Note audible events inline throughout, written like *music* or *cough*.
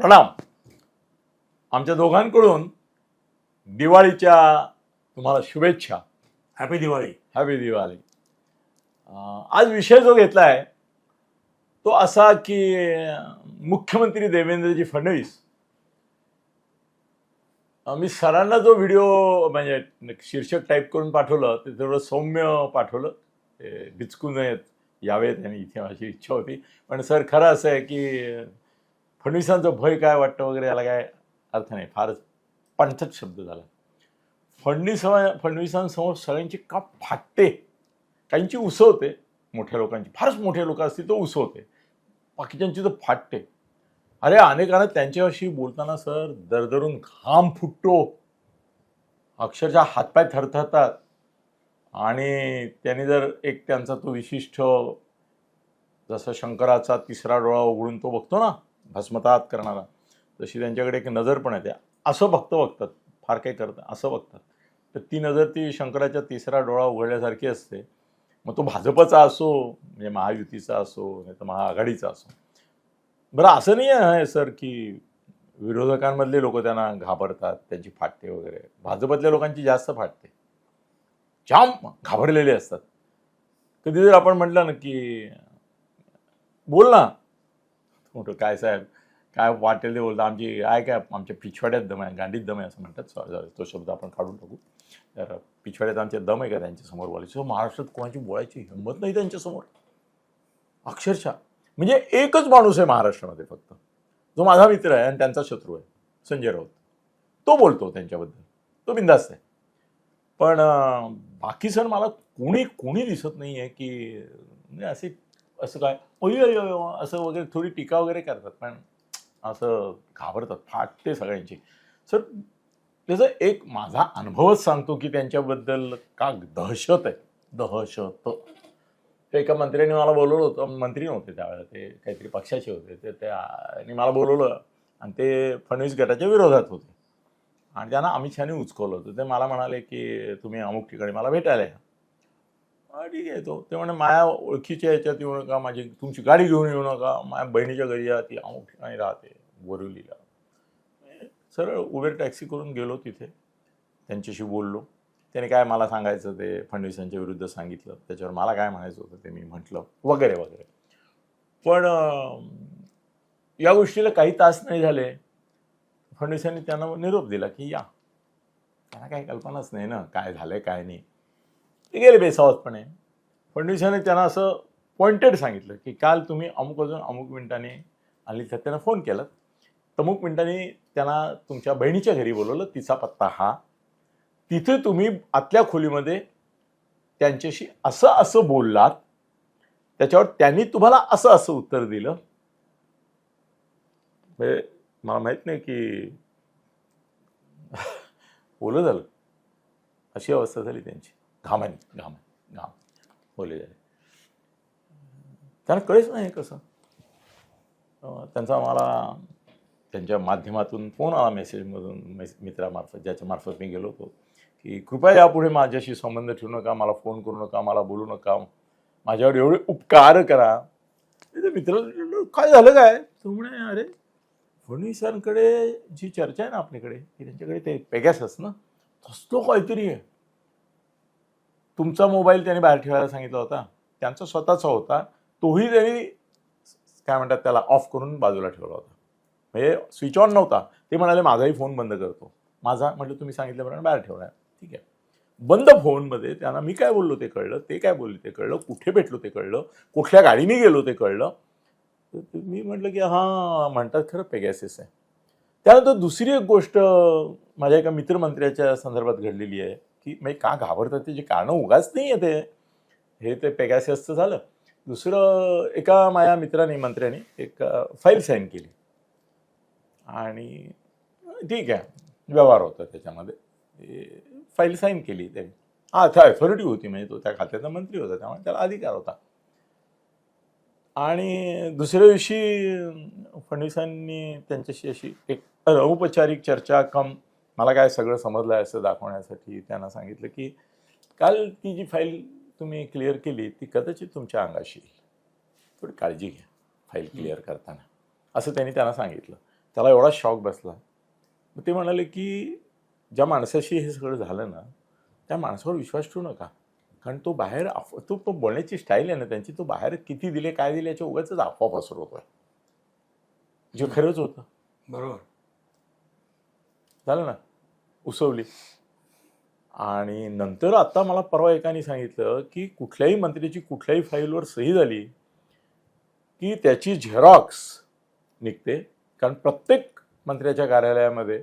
प्रणाम आमच्या दोघांकडून दिवाळीच्या तुम्हाला शुभेच्छा हॅपी दिवाळी हॅपी दिवाळी आज विषय जो घेतला आहे तो असा की मुख्यमंत्री देवेंद्रजी फडणवीस मी सरांना जो व्हिडिओ म्हणजे शीर्षक टाईप करून पाठवलं ते थोडं सौम्य पाठवलं ते नयेत यावेत आणि इथे माझी इच्छा होती पण सर खरं असं आहे की फडणवीसांचा भय काय वाटतं वगैरे याला काय अर्थ नाही. फारच पंथच शब्द झाला. फडणवीस फडणवीसांसमोर सगळ्यांची का फाटते? काहींची उसवते मोठ्या लोकांची. फारच मोठे लोक असतील तर उसवते बाकीच्यांची तर फाटते. अरे अनेकांना त्यांच्याशी बोलताना सर दरदरून घाम फुटतो. अक्षरशः हातपाय थरथरतात. आणि त्यांनी जर एक त्यांचा तो विशिष्ट जसं शंकराचा तिसरा डोळा उघडून तो बघतो ना भस्मतात करणारा तशी त्यांच्याकडे एक नजर पण येते. असं भक्त बघतात फार काही करतात असं बघतात. तर ती नजर ती शंकराच्या तिसरा डोळा उघडल्यासारखी असते. मग तो भाजपचा असो म्हणजे महायुतीचा असो नाही तर महाआघाडीचा असो. बरं असं नाही आहे सर की विरोधकांमधले लोक त्यांना घाबरतात त्यांची फाटते वगैरे. भाजपतल्या लोकांची जास्त फाटते. जाम घाबरलेले असतात. कधी जर आपण म्हटलं ना की बोल ना. मोठं काय साहेब? काय वाटेल ते बोलतं आमची आहे काय? आमच्या पिछवाड्यात दम आहे गांडीत दम आहे असं म्हणतात. सॉरी सॉरी तो शब्द आपण काढून टाकू. तर पिछवाड्यात आमचे दम आहे का त्यांच्यासमोर बोलायचं महाराष्ट्रात कोणाची बोलायची हिंमत नाही त्यांच्यासमोर अक्षरशः. म्हणजे एकच माणूस आहे महाराष्ट्रामध्ये फक्त. जो माझा मित्र आहे आणि त्यांचा शत्रू आहे संजय राऊत. तो बोलतो त्यांच्याबद्दल. तो बिंदास्त आहे. पण बाकी सर मला कोणी कोणी दिसत नाही आहे की म्हणजे असे असं काय? अयो असं वगैरे थोडी टीका वगैरे करतात पण असं घाबरतात फाटते सगळ्यांची. सर त्याचा एक माझा अनुभवच सांगतो की त्यांच्याबद्दल का दहशत आहे. दहशत. ते एका मंत्र्याने मला बोलवलं होतं मंत्री नव्हते त्यावेळेला ते काहीतरी पक्षाचे होते ते त्यांनी मला बोलवलं आणि ते फडणवीस गटाच्या विरोधात होते. आणि त्यांना अमित शहाने उचकवलं होतं. ते मला म्हणाले की तुम्ही अमुक ठिकाणी मला भेटायला या. हा, ठीक आहे तो ते म्हणे माझ्या ओळखीच्या याच्यात येऊ नका माझी तुमची गाडी घेऊन येऊ नका. माझ्या बहिणीच्या घरी या ती अमुक ठिकाणी राहते बोरिवलीला. सरळ उबेर टॅक्सी करून गेलो तिथे. त्यांच्याशी बोललो. त्याने काय मला सांगायचं ते फडणवीसांच्या विरुद्ध सांगितलं. त्याच्यावर मला काय म्हणायचं होतं ते मी म्हटलं वगैरे वगैरे. पण या गोष्टीला काही तास नाही झाले. फडणवीसांनी त्यांना निरोप दिला की या. त्यांना काही कल्पनाच नाही ना काय झालंय काय नाही. ते गेले बेसावतपणे फडणवीसांनी त्यांना असं पॉइंटेड सांगितलं की काल तुम्ही अमुक अजून अमुक मिनिटांनी आली तर त्यांना फोन केला. तमुक मिनिटांनी त्यांना तुमच्या बहिणीच्या घरी बोलवलं तिचा पत्ता हा. तिथे तुम्ही आतल्या खोलीमध्ये त्यांच्याशी असं असं बोललात त्याच्यावर त्यांनी तुम्हाला असं असं उत्तर दिलं. म्हणजे मला माहीत नाही की *laughs* बोलं झालं. अशी अवस्था झाली त्यांची. घामानी घाम घाम. बोलले झाले त्यांना कळेच नाही कसं. त्यांचा मला त्यांच्या माध्यमातून फोन आला मेसेजमधून मेस मित्रामार्फत ज्याच्या मार्फत मी गेलो होतो की कृपया यापुढे माझ्याशी संबंध ठेवू नका मला फोन करू नका मला बोलू नका. माझ्यावर एवढे उपकार करा. मित्र काय झालं काय? तो म्हणे अरे फडणवीसांकडे जी चर्चा आहे ना आपल्याकडे की त्यांच्याकडे ते पेगॅसस ना तसलं काहीतरी आहे. तुमचा मोबाईल त्याने बाहेर ठेवायला सांगितला होता. त्यांचा स्वतःचा होता. तोही त्यांनी काय म्हणतात त्याला ऑफ करून बाजूला ठेवला होता. म्हणजे स्विच ऑन नव्हता. ते म्हणाले माझाही फोन बंद करतो. माझा? म्हटलं तुम्ही सांगितल्याप्रमाणे बाहेर ठेवला आहे. ठीक आहे. बंद फोनमध्ये त्यांना मी काय बोललो ते कळलं ते काय बोलले ते कळलं कुठे भेटलो ते कळलं कुठल्या गाडीने गेलो ते कळलं. तर मी म्हटलं की हां म्हणतात खरं पेगॅसिस आहे. त्यानंतर दुसरी एक गोष्ट माझ्या एका मित्रमंत्र्याच्या संदर्भात घडलेली आहे. की म्हणजे का घाबरतात त्याची कारणं उगाच नाही आहे ते. हे ते पेगॅसिसचं झालं. दुसरं एका माझ्या मित्राने मंत्र्याने एक फाईल साईन केली. आणि ठीक आहे. व्यवहार होता त्याच्यामध्ये. फाईल साईन केली त्यांनी. हा त्या अथॉरिटी होती. म्हणजे तो त्या खात्याचा मंत्री होता. त्यामुळे त्याला अधिकार होता. आणि दुसऱ्या दिवशी फडणवीसांनी त्यांच्याशी अशी एक अनौपचारिक चर्चा कम मला काय सगळं समजलं आहे असं दाखवण्यासाठी त्यांना सांगितलं की काल ती जी फाईल तुम्ही क्लिअर केली ती कदाचित तुमच्या अंगाशी येईल. थोडी काळजी घ्या फाईल क्लिअर करताना. असं त्यांनी त्यांना सांगितलं. त्याला एवढा शॉक बसला. मग ते म्हणाले की ज्या माणसाशी हे सगळं झालं ना त्या माणसावर विश्वास ठेवू नका. कारण तो बाहेर अफ तो तो बोलण्याची स्टाईल आहे ना त्यांची तो बाहेर किती दिले काय दिले याच्या उगाच अफवा पसरवतोय. जे खरंच होतं. बरोबर. झालं ना? उसवली. आणि नंतर आता मला परवा एकाने सांगितलं की कुठल्याही मंत्र्याची कुठल्याही फाईलवर सही झाली की त्याची झेरॉक्स निघते. कारण प्रत्येक मंत्र्याच्या कार्यालयामध्ये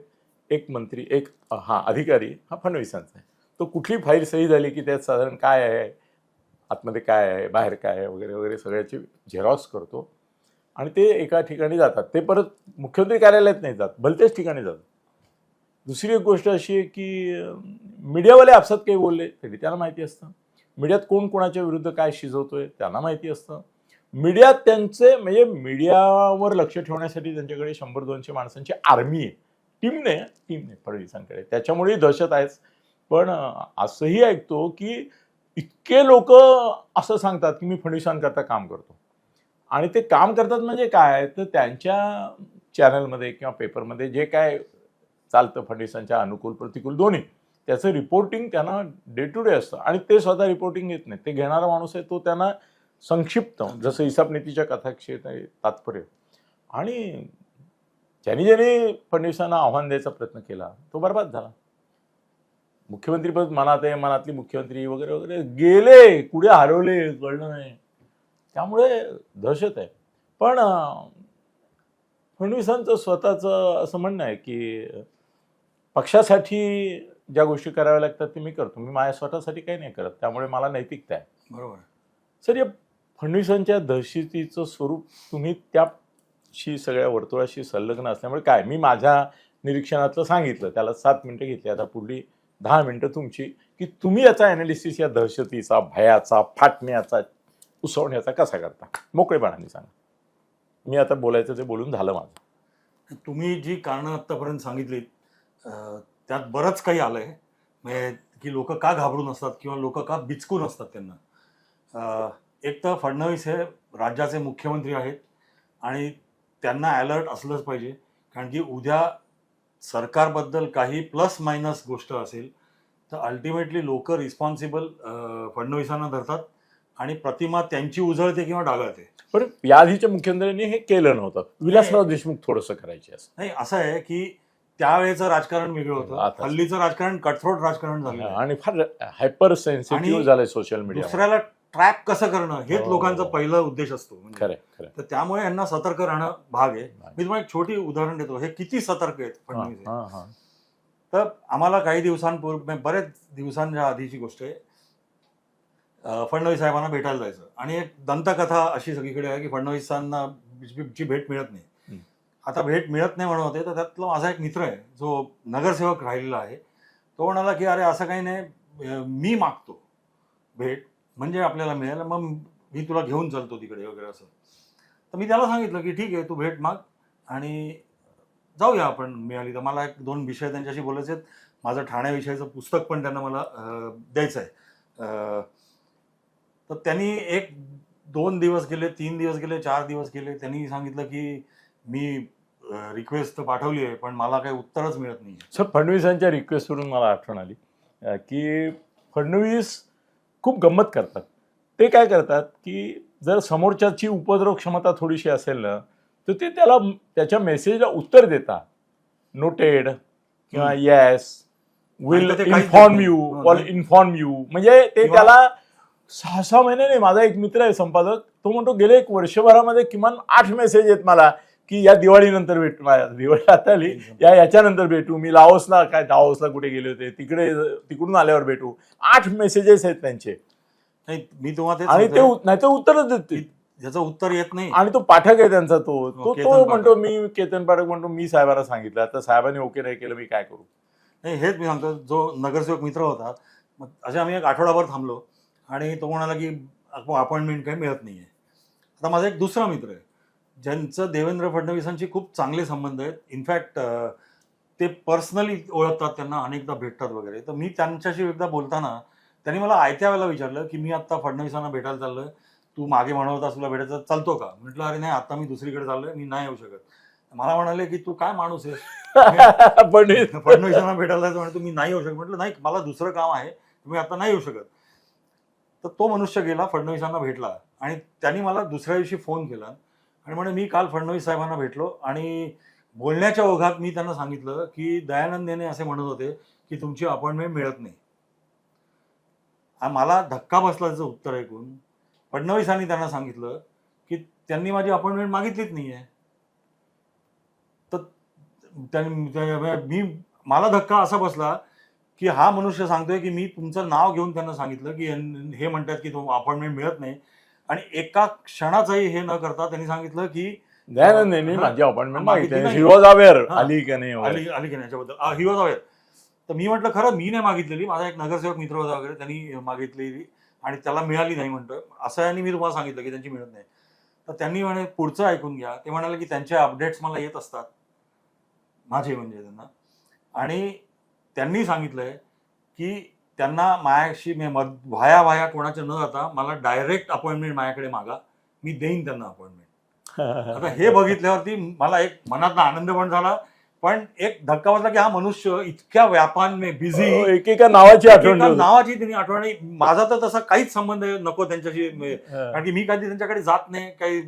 एक मंत्री एक हा अधिकारी हा फडणवीसांचा आहे. तो कुठली फाईल सही झाली की त्यात साधारण काय आहे आतमध्ये काय आहे बाहेर काय आहे वगैरे वगैरे सगळ्याची झेरॉक्स करतो. आणि ते एका ठिकाणी जातात. ते परत मुख्यमंत्री कार्यालयात नाही जात भलत्याच ठिकाणी जातात. दुसरी एक गोष्ट अशी आहे की मीडियावाले आपसात काही बोलले तरी त्यांना माहिती असतं. मीडियात कोण कोणाच्या विरुद्ध काय शिजवतोय त्यांना माहिती असतं. मीडियात त्यांचे म्हणजे मीडियावर लक्ष ठेवण्यासाठी त्यांच्याकडे शंभर दोनशे माणसांची आर्मी आहे. टीमने टीमने फडणवीसांकडे त्याच्यामुळेही दहशत आहेच. पण असंही ऐकतो की इतके लोक असं सांगतात की मी फडणवीसांकरता काम करतो. आणि ते काम करतात म्हणजे काय? तर त्यांच्या चॅनलमध्ये किंवा पेपरमध्ये जे काय चालतं फडणवीसांच्या अनुकूल प्रतिकूल दोन्ही. त्याचं रिपोर्टिंग त्यांना डे टू डे असतं. आणि ते स्वतः रिपोर्टिंग येत नाही ते घेणारा माणूस आहे तो त्यांना संक्षिप्त. जसं हिसाब नीतीच्या कथाक्षेत आहे तात्पर्य. आणि ज्यांनी ज्यांनी फडणवीसांना आव्हान द्यायचा प्रयत्न केला तो बरबाद झाला. मुख्यमंत्रीपद मनात आहे मनातली मुख्यमंत्री वगैरे वगैरे गेले कुठे हरवले कळलं नाही. त्यामुळे दहशत आहे. पण फडणवीसांचं स्वतःचं असं म्हणणं आहे की पक्षासाठी ज्या गोष्टी कराव्या लागतात ते मी करतो. मी माझ्या स्वतःसाठी काही नाही करत. त्यामुळे मला नैतिकता आहे. बरोबर. सर या फडणवीसांच्या दहशतीचं स्वरूप तुम्ही त्याशी सगळ्या वर्तुळाशी संलग्न असल्यामुळे काय? मी माझ्या निरीक्षणातलं सांगितलं. त्याला सात मिनटं घेतली. आता पुढली दहा मिनटं तुमची. की तुम्ही याचा ॲनालिसिस या दहशतीचा भयाचा फाटण्याचा उसवण्याचा कसा करता? मोकळेपणाने सांगा. मी आता बोलायचं ते बोलून झालं माझं. तुम्ही जी कारणं आत्तापर्यंत सांगितलीत त्यात बरंच काही आलंय. म्हणजे की लोक का घाबरून असतात किंवा लोक का बिचकून असतात त्यांना? एक तर फडणवीस हे राज्याचे मुख्यमंत्री आहेत आणि त्यांना अलर्ट असलंच पाहिजे. कारण की उद्या सरकारबद्दल काही प्लस मायनस गोष्ट असेल तर अल्टिमेटली लोक रिस्पॉन्सिबल फडणवीसांना धरतात आणि प्रतिमा त्यांची उजळते किंवा डागाळते. पण या आधीच्या मुख्यमंत्र्यांनी हे केलं नव्हतं. विलासराव देशमुख थोडंसं करायचे असं. नाही असं आहे की त्यावेळेचं राजकारण वेगळं होतं. आता- हल्लीचं राजकारण कटथ्रोट राजकारण झालं. आणि फार हायपर सेन्सिटिव्ह आणि झालंय सोशल मीडिया दुसऱ्याला ट्रॅप कसं करणं हेच हो. लोकांचा पहिला उद्देश असतो. म्हणजे. तर त्यामुळे यांना सतर्क राहणं भाग आहे. मी तुम्हाला एक छोटी उदाहरण देतो. हे किती सतर्क आहेत फडणवीस हे. तर आम्हाला काही दिवसांपूर्वी म्हणजे बरेच दिवसांच्या आधीची गोष्ट आहे. अं, फडणवीस साहेबांना भेटायला जायचं. आणि एक दंतकथा अशी सगळीकडे आहे की फडणवीसांना ची भेट मिळत नाही. आता भेट मिळत नाही म्हणत होते तर त्यातला माझा एक मित्र आहे जो नगरसेवक राहिलेला आहे तो म्हणाला की अरे असं काही नाही मी मागतो भेट म्हणजे आपल्याला मिळेल मग मी तुला घेऊन चालतो तिकडे वगैरे असं. तर मी त्याला सांगितलं की ठीक आहे तू भेट माग आणि जाऊया आपण मिळाली. तर मला एक दोन विषय त्यांच्याशी बोलायचे आहेत. माझं ठाण्याविषयीचं पुस्तक पण त्यांना मला द्यायचं आहे. तर त्यांनी एक दोन दिवस गेले तीन दिवस गेले चार दिवस गेले त्यांनी सांगितलं की मी रिक्वेस्ट पाठवली आहे पण मला काही उत्तरच मिळत नाही सर फडणवीसांच्या रिक्वेस्टवरून मला आठवण आली की फडणवीस खूप गंमत करतात. ते काय करतात की जर समोरच्याची उपद्रव क्षमता थोडीशी असेल ना तर ते त्याला त्याच्या मेसेजला उत्तर देतात. नोटेड किंवा येस विल इन्फॉर्म. यू नाही. इन्फॉर्म यू म्हणजे ते त्याला सहा सहा महिने नाही माझा एक मित्र आहे संपादक तो म्हणतो गेले एक वर्षभरामध्ये किमान आठ मेसेज आहेत मला. की या दिवाळीनंतर भेटू माझ्या दिवाळी आता आली या याच्यानंतर भेटू. मी लाओसला काय दाओसला कुठे गेले होते तिकडे तिकडून आल्यावर भेटू. आठ मेसेजेस आहेत त्यांचे. नाही मी तुम्हाला आणि ते नाही तर उत्तरच देते याचं उत्तर येत नाही. आणि तो पाठक आहे त्यांचा तो. तो केतन तो. म्हणतो मी केतन पाठक म्हणतो मी साहेबांना सांगितलं. आता साहेबांनी ओके नाही केलं मी काय करू? नाही हेच मी सांगतो. जो नगरसेवक मित्र होता मग असे आम्ही एक आठवडाभर थांबलो. आणि तो म्हणाला की अपॉइंटमेंट काही मिळत नाही आहे आता माझा एक दुसरा मित्र आहे. ज्यांचं देवेंद्र फडणवीसांशी खूप चांगले संबंध आहेत. इनफॅक्ट ते पर्सनली ओळखतात त्यांना अनेकदा भेटतात वगैरे. तर मी त्यांच्याशी एकदा बोलताना त्यांनी मला आयत्या वेळेला विचारलं की मी आत्ता फडणवीसांना भेटायला चाललोय. तू मागे म्हणत होतास तुला भेटायचं चालतो का? म्हटलं अरे नाही आता मी दुसरीकडे चाललोय मी नाही येऊ शकत. मला म्हणाले की तू काय माणूस आहेस? *laughs* पण *laughs* फडणवीसांना भेटायला जायचं म्हणजे तुम्ही नाही येऊ शकत. म्हटलं नाही मला दुसरं काम आहे. तुम्ही आता नाही येऊ शकत. तर तो मनुष्य गेला फडणवीसांना भेटला आणि त्यांनी मला दुसऱ्या दिवशी फोन केला. आणि म्हणे मी काल फडणवीस साहेबांना भेटलो आणि बोलण्याच्या ओघात मी त्यांना सांगितलं की दयानंद असे म्हणत होते की तुमची अपॉइंटमेंट मिळत नाही. मला धक्का बसला त्याचं उत्तर ऐकून फडणवीसांनी त्यांना सांगितलं की त्यांनी माझी अपॉइंटमेंट मागितलीच नाही आहे तर मी मला धक्का असा बसला की हा मनुष्य सांगतोय की मी तुमचं नाव घेऊन त्यांना सांगितलं की हे म्हणतात की तो अपॉइंटमेंट मिळत नाही. आणि एका क्षणाचाही हे न करता त्यांनी सांगितलं की दयानंद यांनी हा. माझी अपॉइंटमेंट मागितली मागितली नाही. ही वॉज अवेअर हा. आली का नाही वगैरे. आली आली की नाही याच्याबद्दल ही वॉज अवेअर तर मी म्हटलं खरं मी नाही मागितलेली माझा एक नगरसेवक मित्र होता वगैरे त्यांनी मागितलेली आणि त्याला मिळाली नाही म्हणतोय असं यांनी मी तुम्हाला सांगितलं की त्यांची मिळत नाही तर त्यांनी म्हणे पुढचं ऐकून घ्या ते म्हणाले की त्यांचे अपडेट्स मला येत असतात माझे म्हणजे त्यांना आणि त्यांनी सांगितलंय की त्यांना माझ्याशी मी मध व्हाया व्हाया कोणाच्या न जाता मला डायरेक्ट अपॉइंटमेंट माझ्याकडे मागा. मी देईन त्यांना अपॉइंटमेंट *laughs* आता हे बघितल्यावरती मला एक मनात आनंद पण झाला. पण एक धक्का बसला की हा मनुष्य इतक्या व्यापाने बिझी हो, एकेका नावाची आठवण. नावाची त्यांनी आठवण. माझा तर तसा काहीच संबंध नको त्यांच्याशी. म- हा. कारण की मी कधी त्यांच्याकडे जात नाही. काही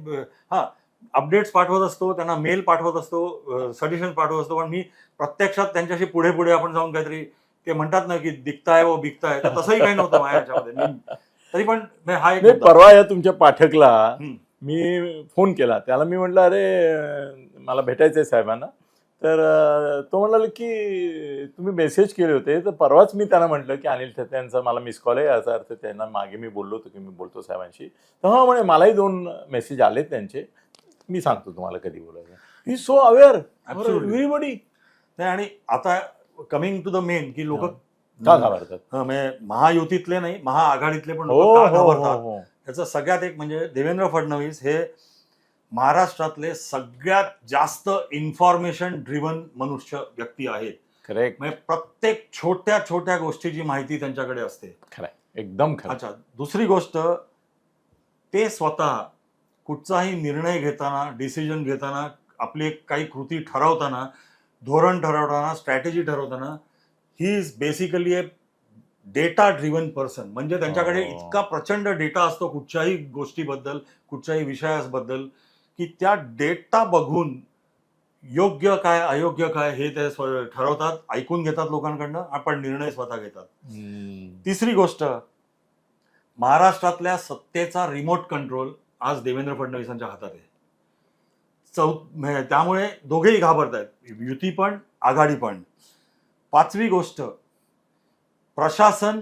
हा अपडेट्स पाठवत असतो त्यांना मेल पाठवत असतो सजेशन पाठवत असतो. पण मी प्रत्यक्षात त्यांच्याशी पुढे पुढे आपण जाऊन काहीतरी ते म्हणतात ना की दिखताय व बिकताय. तर तसंही काही नव्हतं माझ्या ह्याच्यामध्ये. तरी पण हा एक नाही, मुद्दा. परवा या तुमच्या पाठकला हम्म. मी फोन केला. त्याला मी म्हटलं अरे मला भेटायचंय साहेबांना. तर अं, तो म्हणाला की तुम्ही मेसेज केले होते. तर परवाच मी त्यांना म्हटलं की अनिल त्यांचा मला मिस कॉल आहे. याचा अर्थ त्यांना मागे मी बोललो होतो की मी बोलतो साहेबांशी. तर हा म्हणे मलाही दोन मेसेज आले त्यांचे. मी सांगतो तुम्हाला कधी बोलायचं. He so aware Absolutely. Everybody नाही आणि आता कमिंग टू द मेन की लोक का घाबरतात? म्हणजे महायुतीतले नाही महाआघाडीतले पण हो लोक का हो घाबरतात? हो. हो याचं सगळ्यात एक म्हणजे देवेंद्र फडणवीस हे महाराष्ट्रातले सगळ्यात जास्त इन्फॉर्मेशन ड्रिव्हन मनुष्य व्यक्ती आहेत. करेक्ट म्हणजे प्रत्येक छोट्या छोट्या गोष्टीची माहिती त्यांच्याकडे असते. खरं एकदम खरं अच्छा दुसरी गोष्ट ते स्वतः कुठचाही निर्णय घेताना डिसिजन घेताना आपली एक काही कृती ठरवताना धोरण ठरवताना स्ट्रॅटेजी ठरवताना he is basically a data driven person म्हणजे त्यांच्याकडे. इतका प्रचंड डेटा असतो कुठच्याही गोष्टीबद्दल कुठच्याही विषयाबद्दल की त्या डेटा बघून योग्य काय अयोग्य काय हे ते ठरवतात ऐकून घेतात लोकांकडनं आपण निर्णय स्वतः घेतात. तिसरी गोष्ट महाराष्ट्रातल्या सत्तेचा रिमोट कंट्रोल आज देवेंद्र फडणवीसांच्या हातात आहे चौ त्यामुळे दोघेही घाबरत आहेत युती पण आघाडी पण. पाचवी गोष्ट प्रशासन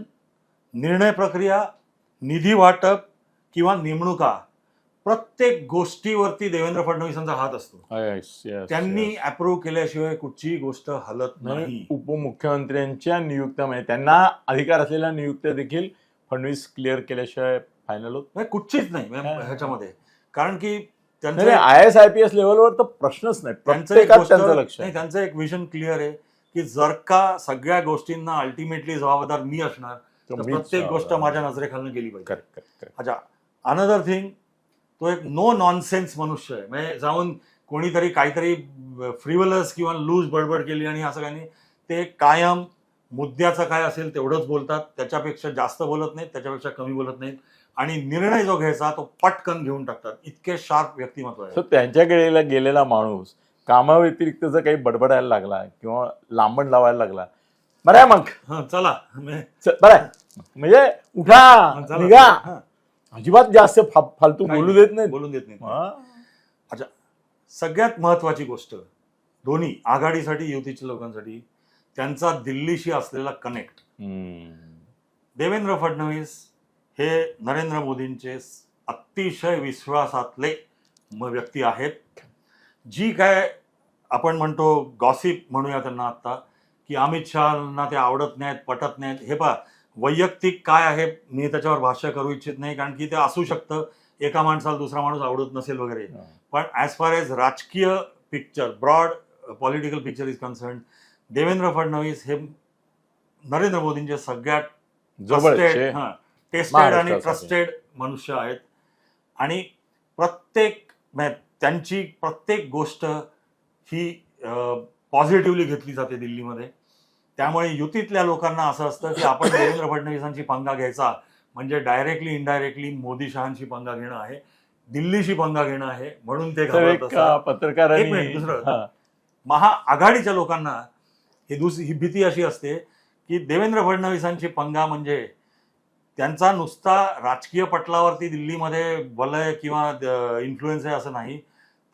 निर्णय प्रक्रिया निधी वाटप किंवा नेमणुका प्रत्येक गोष्टीवरती देवेंद्र फडणवीसांचा हात असतो. त्यांनी. अप्रूव्ह केल्याशिवाय कुठची गोष्ट हलत नाही नाही. उपमुख्यमंत्र्यांच्या नियुक्त्या म्हणजे त्यांना अधिकार असलेल्या नियुक्त्या देखील फडणवीस क्लिअर केल्याशिवाय फायनल होत म्हणजे कुठचीच नाही. ह्याच्यामध्ये. कारण की नाही त्यांचं I S I P S लेवलवर तर प्रश्नच नाही. त्यांचं लक्ष नाही त्यांचं एक विजन क्लिअर आहे की जर का सगळ्या गोष्टींना अल्टिमेटली जबाबदार मी असणार तर प्रत्येक गोष्ट. माझ्या नजरेखालनं गेली पाहिजे. अच्छा अनदर थिंग तो एक नो नॉनसेन्स मनुष्य आहे. म्हणजे जाऊन कोणीतरी काहीतरी फ्रिवलस किंवा लूज बडबड केली आणि असं काही ते कायम मुद्द्याचं काय असेल तेवढंच बोलतात. त्याच्यापेक्षा जास्त बोलत नाहीत त्याच्यापेक्षा कमी बोलत नाहीत. आणि निर्णय जो घ्यायचा तो पटकन घेऊन टाकतात इतके शार्प व्यक्तिमत्व आहे त्यांच्याकडे गेलेला माणूस कामाव्यतिरिक्त जर काही बडबडायला लागला किंवा लांबण लावायला लागला बरं आहे मग हं, चला म्हणजे बरं आहे. म्हणजे उठा. निघा अजिबात जास्त फालतू बोलू. देत नाही बोलून देत नाही हा. सगळ्यात महत्वाची गोष्ट दोन्ही आघाडीसाठी युतीच्या लोकांसाठी त्यांचा दिल्लीशी असलेला कनेक्ट. देवेंद्र फडणवीस हे नरेंद्र मोदींचे अतिशय विश्वासातले म- व्यक्ती आहेत. जी काय आपण म्हणतो गॉसिप म्हणूया त्यांना आता की अमित शहाना ते आवडत नाहीत पटत नाहीत. हे पहा वैयक्तिक काय आहे मी त्याच्यावर भाष्य करू इच्छित नाही कारण की ते असू शकतं. एका माणसाला दुसरा माणूस आवडत नसेल वगैरे. पण ॲज फार एज राजकीय picture broad political picture is concern Devendra Fadnavis हे नरेंद्र मोदींचे सगळ्यात जवळचे. टेस्टेड आणि. ट्रस्टेड मनुष्य आहेत आणि प्रत्येक म्हणजे त्यांची प्रत्येक गोष्ट ही पॉझिटिव्हली घेतली जाते दिल्लीमध्ये त्यामुळे युतीतल्या लोकांना असं असतं की आपण देवेंद्र फडणवीसांची पंगा घ्यायचा म्हणजे डायरेक्टली इनडायरेक्टली मोदी शहांशी पंगा घेणं आहे दिल्लीशी पंगा घेणं आहे म्हणून ते दुसरं. हा. महाआघाडीच्या लोकांना ही दुसरी ही भीती अशी असते की देवेंद्र फडणवीसांची पंगा म्हणजे त्यांचा नुसता राजकीय पटलावरती दिल्लीमध्ये वलय किंवा इन्फ्लुएन्स आहे असं नाही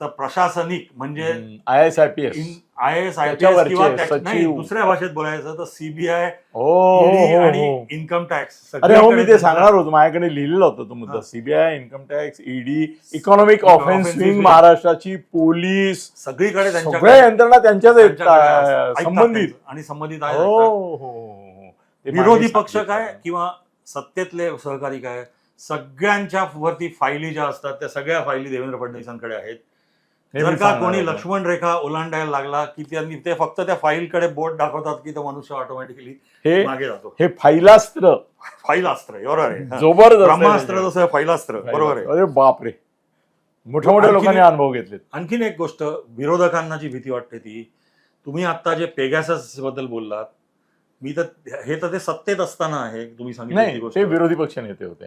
तर प्रशासनिक म्हणजे I S I P S I S I P त्याच्यावरचे किंवा. नाही दुसऱ्या भाषेत बोलायचं तर सीबीआय हो हो, हो, आणि. इन्कम टॅक्स अरे हो मी ते सांगणार होतो माझ्याकडे लिहिलेला होता तो मुद्दा. CBI income tax ED economic offence wing. महाराष्ट्राची पोलीस सगळीकडे सगळ्या त्यांच्याकडे यंत्रणा त्यांच्याच संबंधित. आणि संबंधित हो. हो, हो, हो. ते विरोधी पक्ष. काय किंवा सत्तेतले सहकारी काय सगळ्यांच्या वरती फायली ज्या असतात त्या सगळ्या फायली देवेंद्र फडणवीसांकडे आहेत. हे जर का कोणी. लक्ष्मण रेखा ओलांडायला लागला की त्यांनी ते फक्त त्या फाईलकडे बोट दाखवतात की तो मनुष्य ऑटोमॅटिकली हे मागे जातो. हे फैलास्त्र फाईल अस्त्र आहे, बरोबर आहे. जबरदस्त ब्रह्मास्त्र त्याच्यात. जसं फैलास्त्र बरोबर आहे. अरे बापरे. मोठ्या मोठ्या लोकांनी अनुभव घेतलेत. आणखीन एक गोष्ट विरोधकांना जी भीती वाटते ती तुम्ही आता जे पेगॅससबद्दल बोललात मी तर हे तर ते सत्तेत असताना आहे तुम्ही सांगितली ती नाही गोष्ट. ते विरोधी पक्ष नेते होते.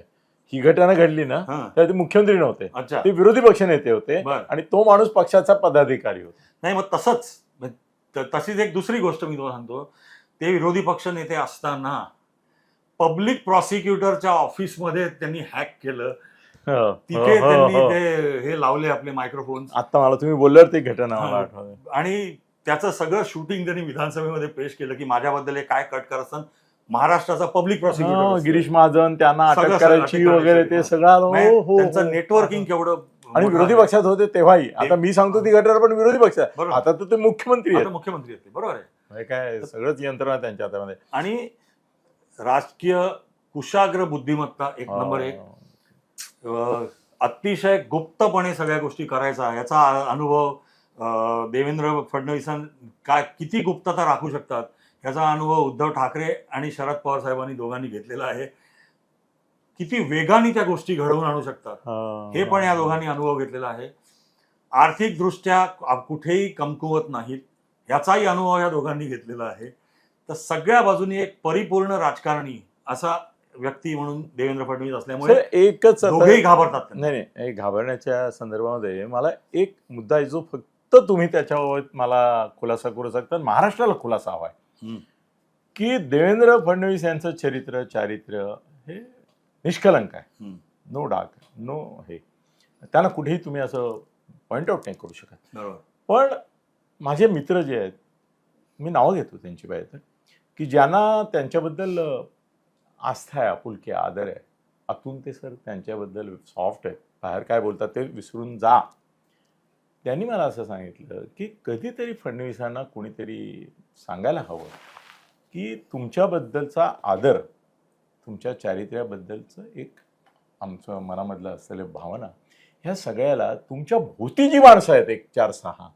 ही घटना घडली ना हा. तेव्हा ते मुख्यमंत्री नव्हते. अच्छा. ते विरोधी पक्ष नेते होते बर. आणि तो माणूस पक्षाचा पदाधिकारी होता. नाही मग तसंच मग त- तशीच एक दुसरी गोष्ट मी तुम्हाला सांगतो. ते विरोधी पक्ष नेते असताना पब्लिक प्रॉसिक्युटरच्या ऑफिसमध्ये त्यांनी हॅक केलं. हो, तिथे हो, हो, त्यांनी हो. ते हे लावले आपले मायक्रोफोन आता मला तुम्ही बोलल्यावर ती घटना मला हा. आणि त्याचं सगळं शूटिंग त्यांनी विधानसभेमध्ये पेश केलं की माझ्याबद्दल हे काय कट करत महाराष्ट्राचा पब्लिक हा, प्रॉसिक्युटर गिरीश महाजन त्यांना अटक करायची वगैरे. ते सगळं आलं. हो, हो, त्यांचं हो. नेटवर्किंग केवढं आणि विरोधी. पक्षात होते तेव्हाही आता मी सांगतो ती घटना पण विरोधी पक्षात. आता तर ते मुख्यमंत्री आता आहेत मुख्यमंत्री आहेत बरोबर आहे काय सगळंच यंत्रणा त्यांच्या हातामध्ये आणि राजकीय कुशाग्र बुद्धिमत्ता एक नंबर एक अतिशय गुप्तपणे सगळ्या गोष्टी करायचा याचा अनुभव देवेंद्र फडणवीसां काय किती गुप्तता राखू शकतात याचा अनुभव उद्धव ठाकरे आणि शरद पवार साहेबांनी दोघांनी घेतलेला आहे. किती वेगाने त्या गोष्टी घडवून आणू शकतात. हा. पण या दोघांनी अनुभव घेतलेला आहे. आर्थिक दृष्ट्या कुठेही कमकुवत नाहीत. याचाही अनुभव या दोघांनी घेतलेला आहे. तर सगळ्या बाजूनी एक परिपूर्ण राजकारणी असा व्यक्ती म्हणून देवेंद्र फडणवीस असल्यामुळे एकच घाबरतात. नाही नाही घाबरण्याच्या संदर्भामध्ये मला एक मुद्दा आहे जो फक्त तुम्ही त्याच्यावर मला खुलासा करू शकता. महाराष्ट्राला खुलासा हवाय हम्म. की देवेंद्र फडणवीस यांचं चरित्र चारित्र्य हे निष्कलंक आहे. नो डाक नो हे. त्यांना कुठेही तुम्ही असं पॉइंट आउट नाही करू शकत. पण माझे मित्र जे आहेत मी नावं घेतो त्यांची बाहेर की ज्यांना त्यांच्याबद्दल आस्था आहे आपुलकी आहे, आदर आहे आतून ते सर त्यांच्याबद्दल सॉफ्ट आहे बाहेर काय बोलतात ते विसरून जा. त्यांनी मला असं सांगितलं की कधीतरी फडणवीसांना कोणीतरी सांगायला हवं की तुमच्याबद्दलचा आदर तुमच्या चारित्र्याबद्दलचं एक आमचं मनामधलं असलेलं भावना ह्या सगळ्याला तुमच्या भोवती जी माणसं आहेत एक चार सहा.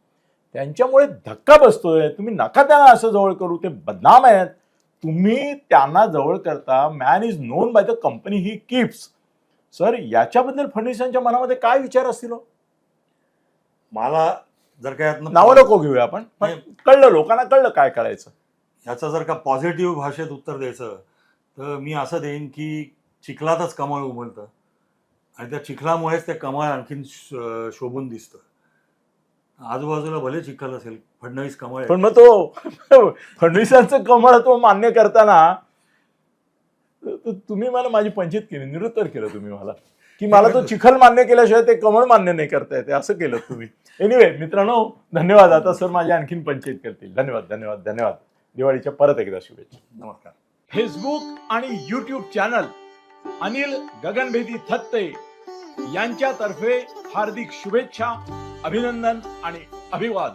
त्यांच्यामुळे धक्का बसतोय तुम्ही नका त्यांना असं जवळ करू ते बदनाम आहेत. तुम्ही त्यांना जवळ करता man is known by the company he keeps sir याच्याबद्दल फडणवीसांच्या मनामध्ये काय विचार असतील हो? मला जर का यातनं नावं नको घेऊया आपण पण कळलं लोकांना कळलं काय करायचं. ह्याचं जर का पॉझिटिव्ह भाषेत उत्तर द्यायचं तर मी असं देईन की चिखलातच कमळ उमलतं. आणि त्या चिखलामुळेच ते कमळ आणखीन शोभून दिसतं. आजूबाजूला भले चिखल असेल फडणवीस कमळ. पण मग तो फडणवीसांचं कमळ तो मान्य करताना तुम्ही मला माझी पंचित केली निरुत्तर केलं तुम्ही मला. की मला तो चिखल मान्य केल्याशिवाय ते कमळ मान्य नाही करता येते असं केलं तुम्ही. एनिवे मित्रांनो धन्यवाद. आता सर माझी आणखीन पंचायत करतील. धन्यवाद धन्यवाद धन्यवाद. दिवाळीच्या परत एकदा शुभेच्छा. नमस्कार. फेसबुक आणि युट्यूब चॅनल अनिल गगनभेदी थत्ते यांच्यातर्फे हार्दिक शुभेच्छा अभिनंदन आणि अभिवादन.